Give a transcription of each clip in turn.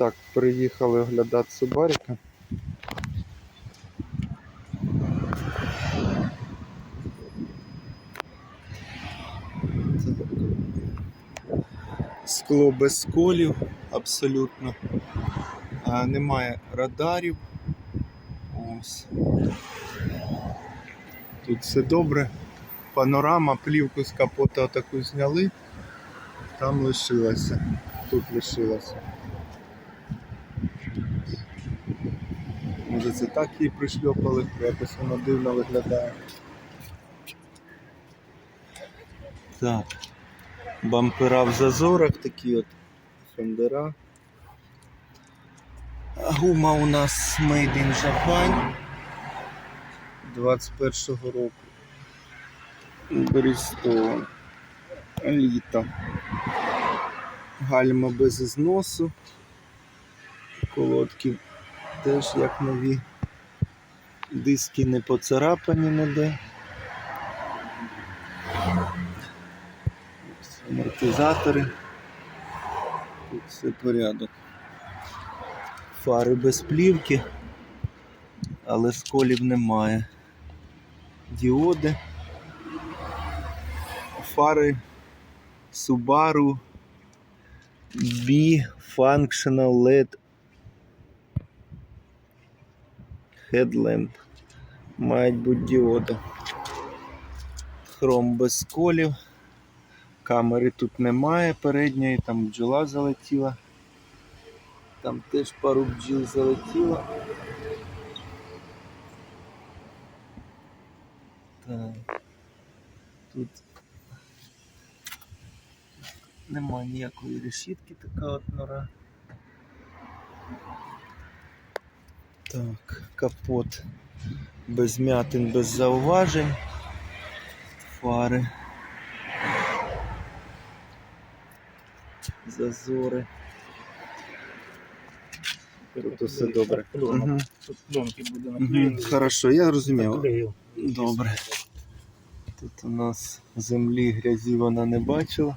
Так, приїхали оглядати Субаріка. Скло без сколів абсолютно. А, немає радарів. Ось. Тут все добре. Панорама, плівку з капота таку зняли, там лишилася. Тут лишилася. Це так її пришльопали, якось воно дивно виглядає. Так. Бампера в зазорах такі от фендера. Гума у нас Made in Japan 21-го року. Брістон. Літо. Гальма без зносу. Колодки теж як нові. Диски не поцарапані ніде. Амортизатори. Тут все порядок. Фари без плівки, але сколів немає. Діоди. Фари Subaru B Functional LED Headlamp. Мають бути діоди. Хром без сколів. Камери тут немає передньої, там бджола залетіла. Там теж пару бджіл залетіло. Так. Тут нема ніякої решітки, така от нора. Так, капот без м'ятин, без зауважень. Фари. Зазори. Тут все добре. Угу. Тут пленки буде Угу. Хорошо, я розумів. Добре. Тут у нас землі грязі вона не бачила.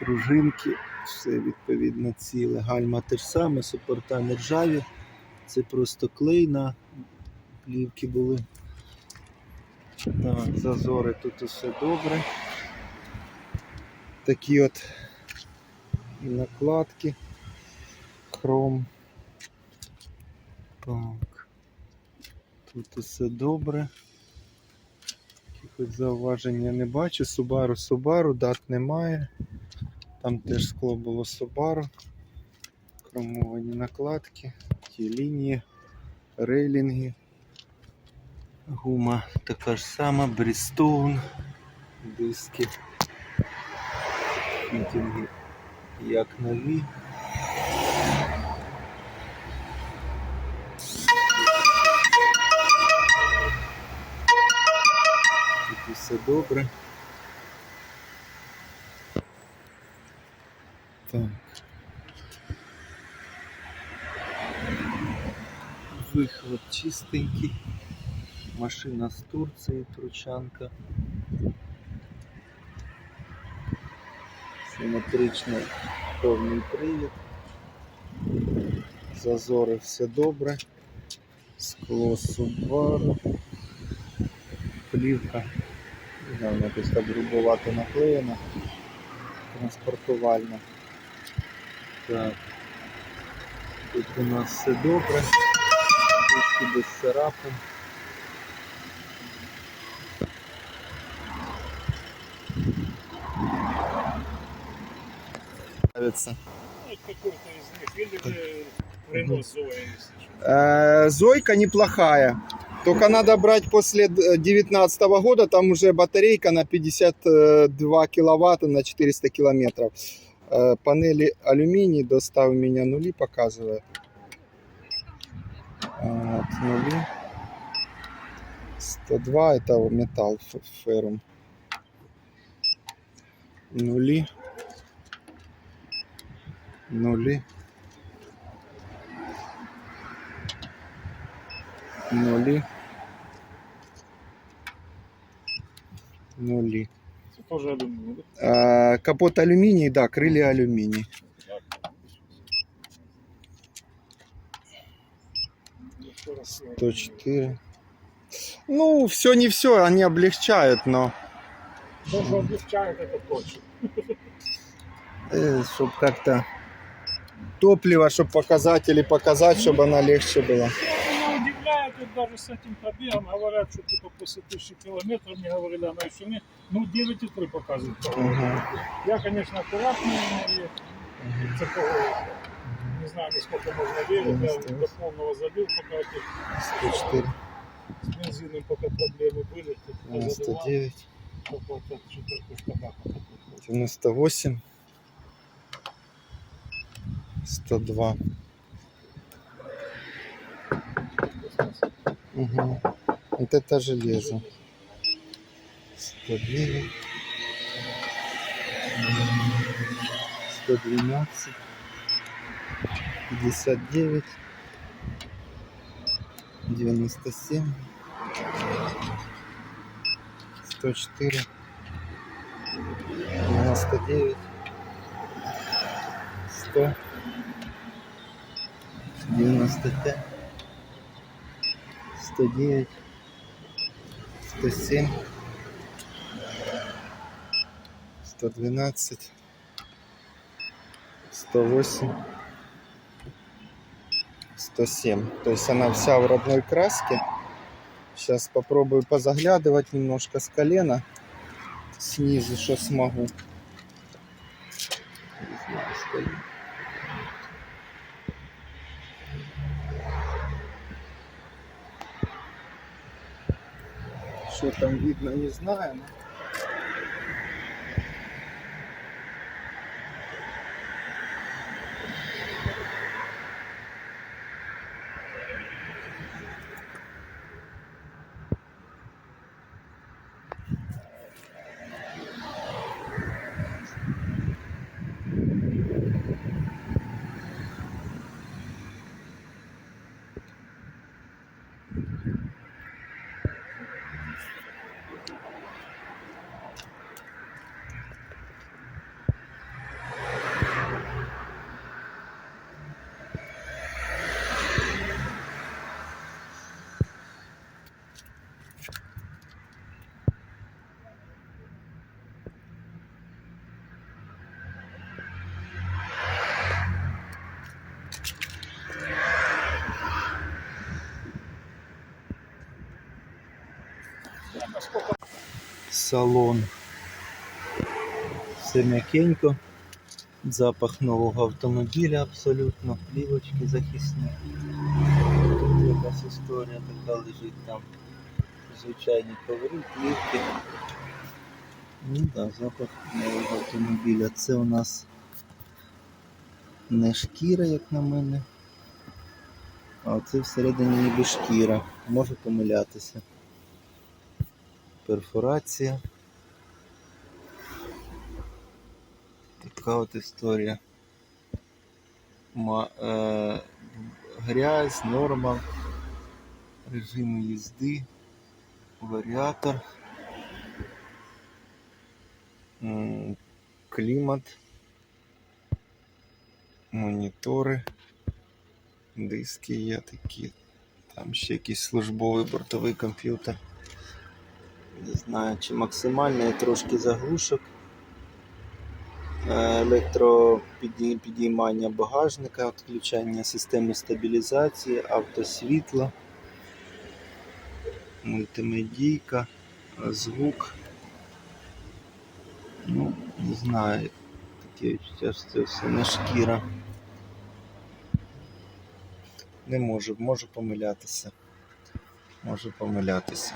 Пружинки, все відповідно ціле. Гальма те ж саме, супорта не ржаві. Це просто клей на плівки були. Так, зазори тут усе добре. Такі от накладки. Хром. Так. Тут усе добре. Якихось зауважень я не бачу. Subaru Subaru, дат немає. Там теж скло було Subaru. Хромовані накладки, ті лінії, рейлінги. Гума така ж сама, Брістоун, диски, фітінги як нові. Тут все добре. Так. Вихлоп чистенький. Машина з Турції, Тручанка. Симетричний повний привід. Зазори все добре. Скло Subaru. Плівка. Знаю, якось так грубовато наклеєна. Транспортувальна. Так. Тут у нас все добре. Трішки без царапин. Нравится. Какой-то из них. Или же Рено Зоя, если что. Э, Зойка неплохая. Только надо брать после 2019 года, там уже батарейка на 52 киловатта на 400 километров. Э, Панели алюминий, достав меня нули показывает. От, нулі. 102 это металл ферум. Нули, нули, нули, нули. Це теж алюміний, да? А, капот алюминий, да, крылья алюминий. 104. Ну, все не все, они облегчают, но То, что облегчает, это точно. э, чтобы как-то топливо, чтобы показатели показать, чтобы она легче была. Меня удивляет, вот даже с этим пробегом, говорят, что типа после тысячи километров, мне говорили, она еще не, ну 9,3 показывает. Мгм. Я, конечно, аккуратный, и такого, не знаю, насколько можно верить, я до полного забил, пока тут 104, с бензином пока проблемы были, тут позадавал, 99, какой-то четвертый табак. 98, 102. Угу. Вот это железо. 109. 112. 59. 97. 104. 99. 100. 95. 109, 107, 112, 108, 107. То есть она вся в родной краске. Сейчас попробую позаглядывать немножко с колена снизу, что смогу. Не знаю, с колена. Что там видно, не знаю. Салон. Все м'якенько. Запах нового автомобіля абсолютно. Плівочки захисні. Тут якась історія така лежить там. Звичайні коври, плівки. Ну так, запах нового автомобіля. Це у нас не шкіра, як на мене. А це всередині ніби шкіра. Можу помилятися. Перфорація. Така от історія. Ма, е, грязь, норма, режим їзди, варіатор, клімат, монітори, диски є такі, там ще якийсь службовий бортовий комп'ютер. Не знаю, чи максимальний, трошки заглушок. Е, Електропідіймання багажника, відключання системи стабілізації, автосвітло, мультимедійка, звук. Ну, не знаю, таке відчуття, що це все не шкіра. Не можу, можу помилятися. Можу помилятися.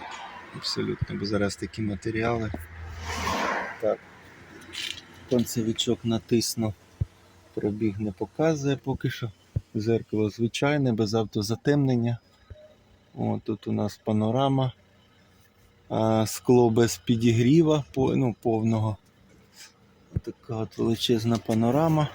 Абсолютно, бо зараз такі матеріали. Так. Концевичок натисну. Пробіг не показує поки що. Зеркало звичайне, без автозатемнення. О, тут у нас панорама. А, скло без підігріва ну, повного. Така от величезна панорама.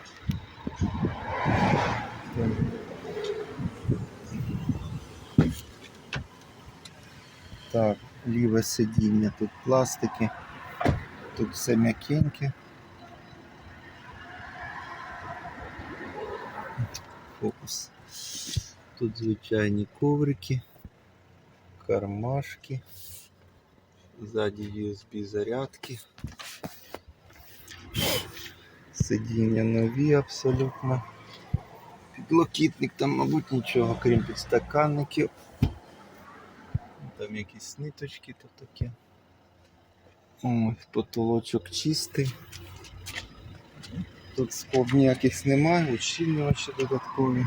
Так, ліве сидіння, тут пластики, тут все м'якеньке. Фокус. Тут звичайні коврики, кармашки, ззаді USB зарядки. Сидіння нові абсолютно. Підлокітник там, мабуть, нічого, крім підстаканників. Там якісь ниточки то таке. Ось потолочок чистий. Тут скоб ніяких немає, ущільнювачі додаткові.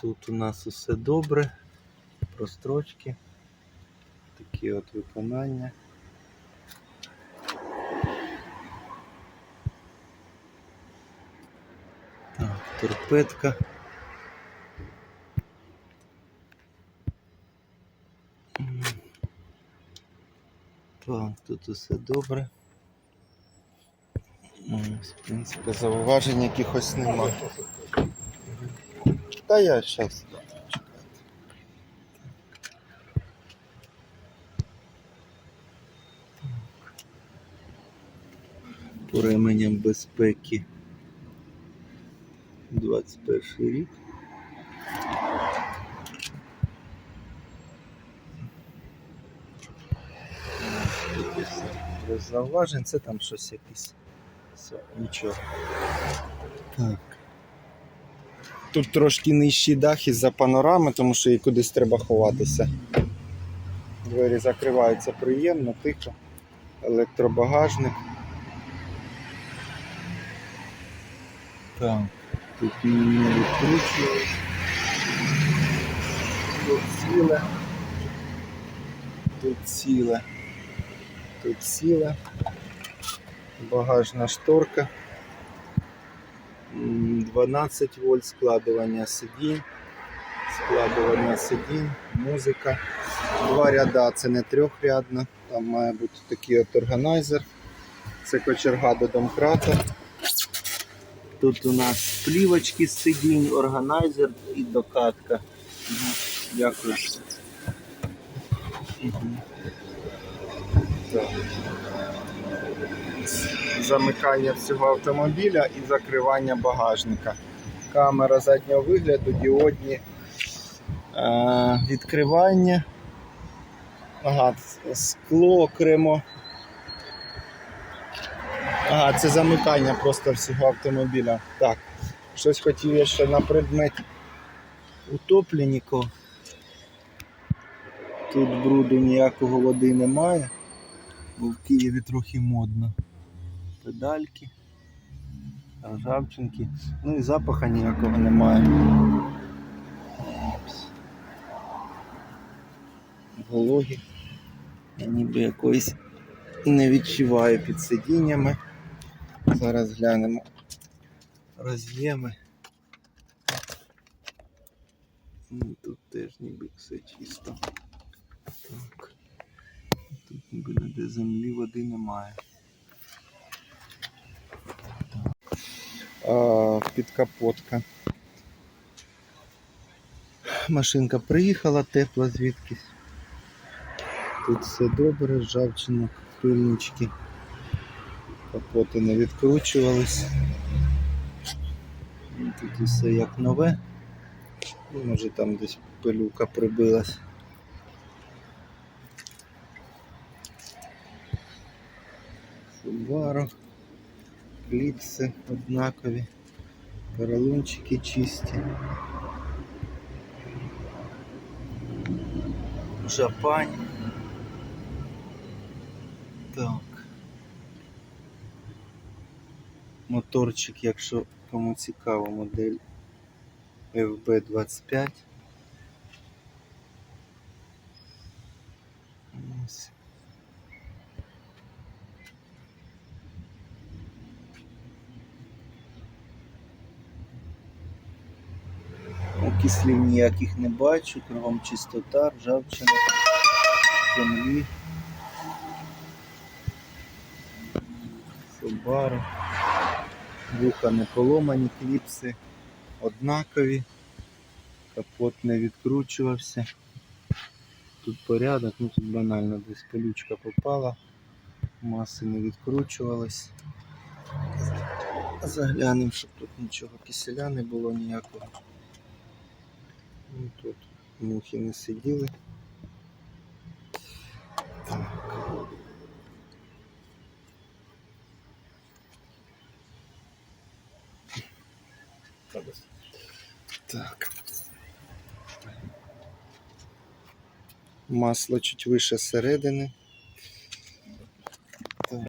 Тут у нас усе добре, прострочки, такі от виконання. Так, М. Так, тут усе добре. Ось, В принципі, зауважень якихось немає. Та я зараз. По ременям безпеки 21 рік. Без зауважень, це там щось якесь. Все, нічого. Так. Тут трошки нижчий дах із-за панорами, тому що їй кудись треба ховатися. Двері закриваються приємно, тихо. Електробагажник. Так, тут не відкручують. Тут ціле. Тут ціле. Тут ціле. Багажна шторка. 12 вольт складування сидінь, складування сидінь, музика. Два ряда, це не трьохрядна, там має бути такий от органайзер. Це кочерга до домкрата. Тут у нас плівочки з сидінь, органайзер і докатка. Дякую. Замикання всього автомобіля і закривання багажника. Камера заднього вигляду, діодні е, відкривання. Ага, скло окремо. Ага, це замикання просто всього автомобіля. Так, щось хотів я ще на предмет утопленника. Тут бруду ніякого води немає, бо в Києві трохи модно педальки, ржавчинки, ну і запаха ніякого немає. Вологі. Я ніби якоїсь не відчуваю під сидіннями. Зараз глянемо роз'єми. Ну, Тут теж ніби все чисто. Так. Тут ніби ніде землі води немає. А, підкапотка. Машинка приїхала, тепла звідкись. Тут все добре, ржавчинок, пильнички. Капоти не відкручувались. Тут усе як нове. Ну, Може там десь пилюка прибилась. Subaru. кліпси однакові, поролончики чисті. Жапань. Так. Моторчик, якщо кому цікаво, модель FB25. Ось. Окислів ніяких не бачу, кругом чистота, ржавчина, землі. Субару. Вуха не поломані, кліпси однакові. Капот не відкручувався. Тут порядок, ну тут банально десь колючка попала. Маси не відкручувались. Заглянемо, щоб тут нічого киселя не було ніякого. Ну, тут мухи не сиділи. Так. Так. Масло чуть вище середини.